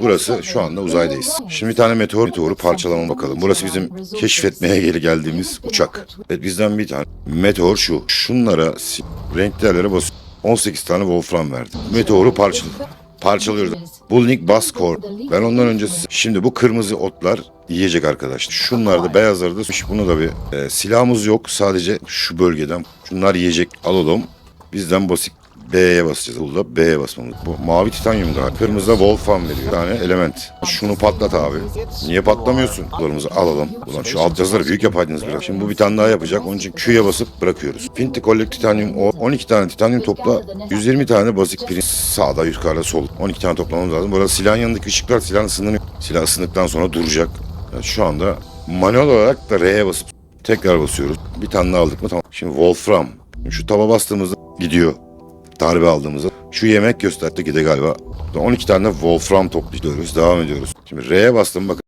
Burası şu anda uzaydayız. Şimdi bir tane meteor meteoru parçalama bakalım. Burası bizim keşfetmeye geri geldiğimiz uçak. Evet bizden bir tane meteor şu. Şunlara renkli yerlere basıyor. 18 tane Wolfram verdi. Meteoru parçaladı. Parçalıyoruz. Bulnik Baskor. Ben ondan önce şimdi bu kırmızı otlar yiyecek arkadaşlar. Şunlar da beyazları da bunu da bir e, silahımız yok. Sadece şu bölgeden. Şunlar yiyecek alalım. Bizden basit B'ye basacağız. Burada B'ye basmamız. Bu mavi titanyum galiba. Kırmızı da Wolfram veriyor. Bir tane element. Şunu patlat abi. Niye patlamıyorsun? Dolarımızı alalım. Ulan şu alt büyük yapaydınız biraz. Şimdi bu bir tane daha yapacak. Onun için Q'ya basıp bırakıyoruz. Finti Collect Titanium o 12 tane titanyum topla. 120 tane bazik pirinç sağda yukarıda sol. 12 tane toplamamız lazım. Burada silahın yanındaki ışıklar silahın ısınıyor. Silah ısındıktan sonra duracak. Yani şu anda manuel olarak da R'ye basıp tekrar basıyoruz. Bir tane daha aldık mı tamam. Şimdi Wolfram. Şu taba bastığımızda gidiyor darbe aldığımızda şu yemek gösterdi ki de galiba 12 tane Wolfram topluyoruz. Devam ediyoruz. Şimdi R'ye bastım bakın